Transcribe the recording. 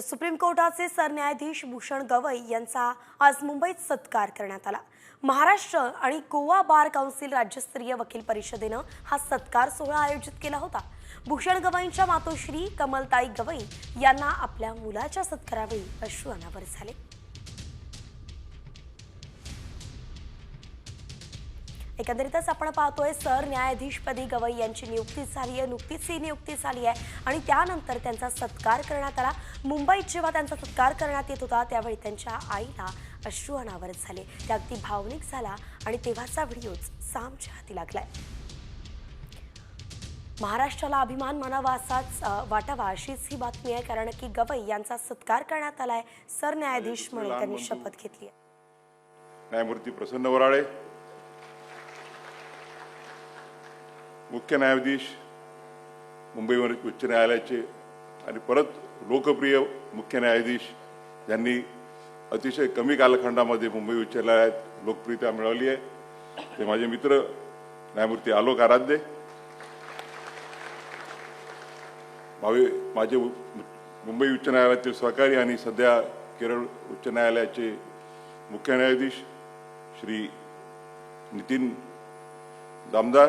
तर सुप्रीम कोर्टाचे सरन्यायाधीश भूषण गवई यांचा आज मुंबईत सत्कार करण्यात आला. महाराष्ट्र आणि गोवा बार काउन्सिल राज्यस्तरीय वकील परिषदेनं हा सत्कार सोहळा आयोजित केला होता. भूषण गवईंच्या मातोश्री कमलताई गवई यांना आपल्या मुलाच्या सत्कारावेळी अश्रू अनावर झाले. एकंदरीतच आपण पाहतोय सर न्यायाधीशपदी गवई यांची नियुक्ती झाली आहे नुकतीच ही नियुक्ती झाली आहे आणि त्यानंतर त्यांचा सत्कार करण्यात आला. मुंबईत जेव्हा त्यांचा सत्कार करण्यात येत होता त्यावेळी त्यांच्या आईला अश्रू अनावर झाले. त्या अगदी भावनिक झाला आणि तेव्हाचा व्हिडिओच सामच्या हाती लागलाय. महाराष्ट्राला अभिमान मानावा असाच वाटावा अशीच ही बातमी आहे कारण की गवई यांचा सत्कार करण्यात आलाय. सरन्यायाधीश म्हणून त्यांनी शपथ घेतली आहे. न्यायमूर्ती प्रसन्न वराळे मुख्य न्यायाधीश मुंबई उच्च न्यायालयाचे आणि परत लोकप्रिय मुख्य न्यायाधीश ज्यांनी अतिशय कमी कालखंडामध्ये मुंबई उच्च न्यायालयात लोकप्रियता मिळवली आहे. ते माझे मित्र न्यायमूर्ती आलोक आराध्य. भावे माझे मुंबई उच्च न्यायालयातील सहकारी आणि सध्या केरळ उच्च न्यायालयाचे मुख्य न्यायाधीश श्री नितीन दामदार.